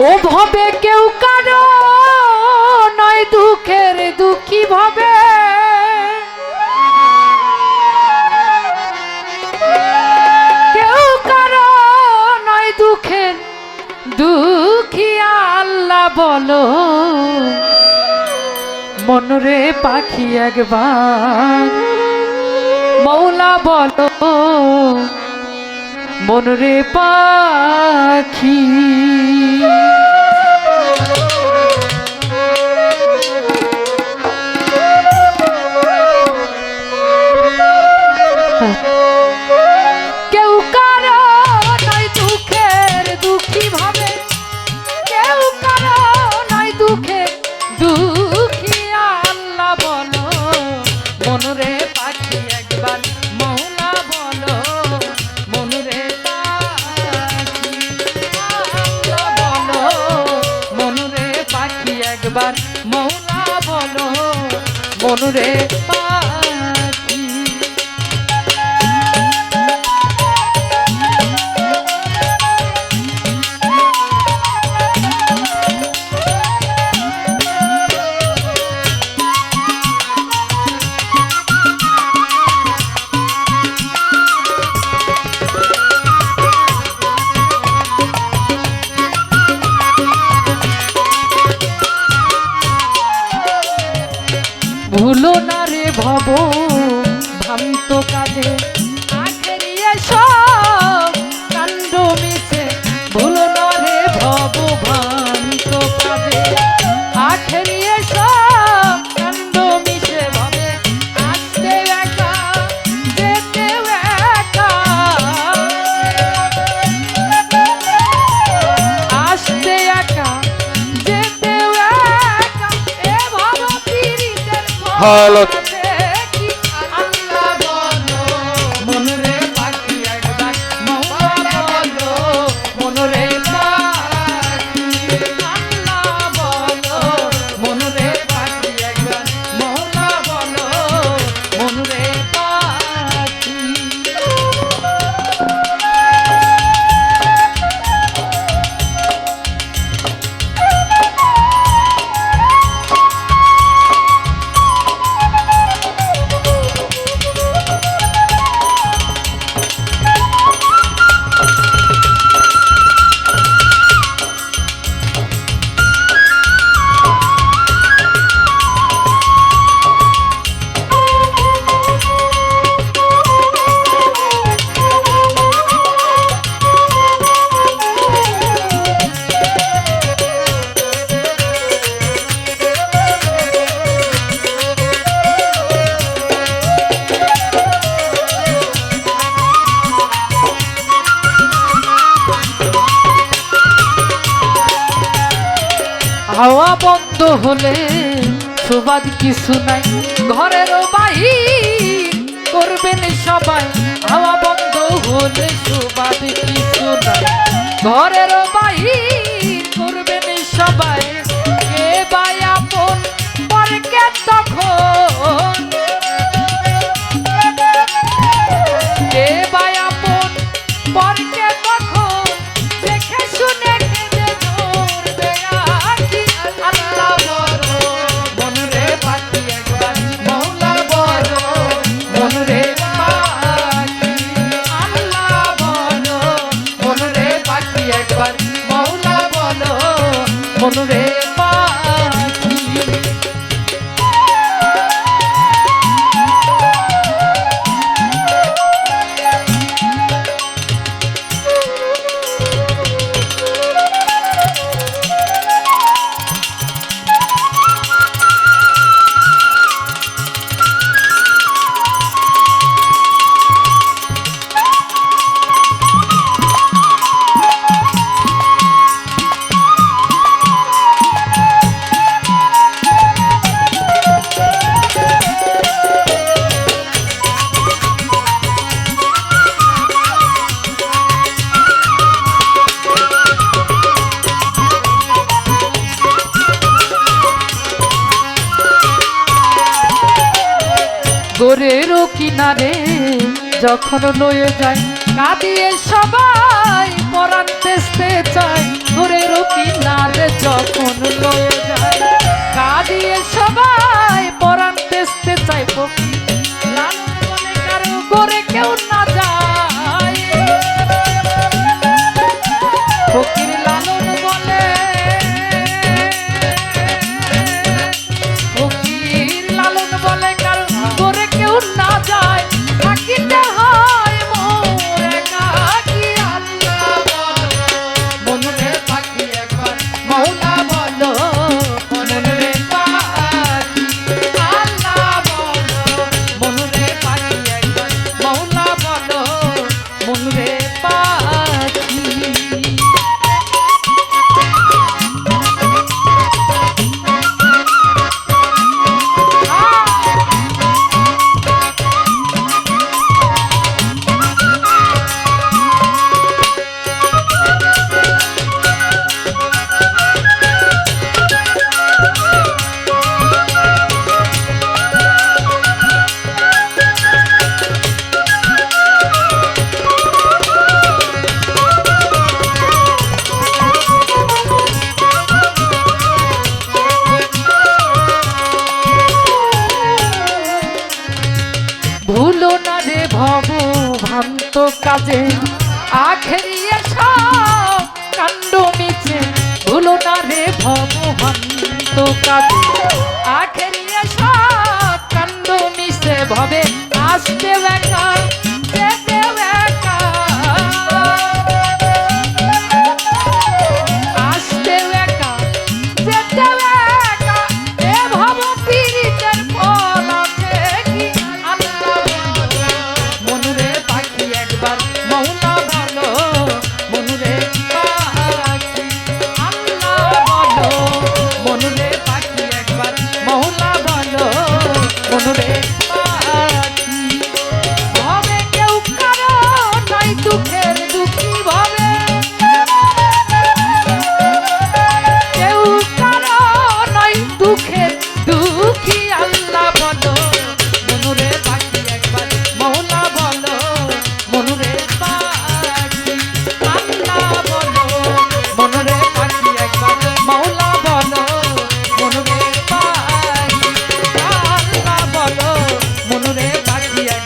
ও ভবে কেউ কারও নয় দুঃখের দুঃখী ভাবে। কেউ কারও নয় দুঃখের দুঃখী আল্লাহ বলো। মনরে পাখি একবার, মৌলা বলো। মনরে পাখি। দুঃখী দুঃখে একবার মৌলা বলো মনরে পীড়িতের বন্ধ হলে সুবাদ কিছু নাই। ঘরের বাহির করবেন সবাই, হাওয়া বন্ধ হলে সুবাদ কিছু নাই। ঘরের গোরেরও কিনারে যখন লয়ে যায়, কাঁদিয়ে সবাই পরাণ তেসতে চায়। না কিনারে যখন লয়ে যায়, কাঁদিয়ে সবাই ভবভ্রান্ত কাজে আখেরিয়ে সব কাণ্ড মিছে, ভুলো না রে ভবভ্রান্ত কাজে। আখেরিয়ে সব কাণ্ড মিছে, ভবে আসতে লাগে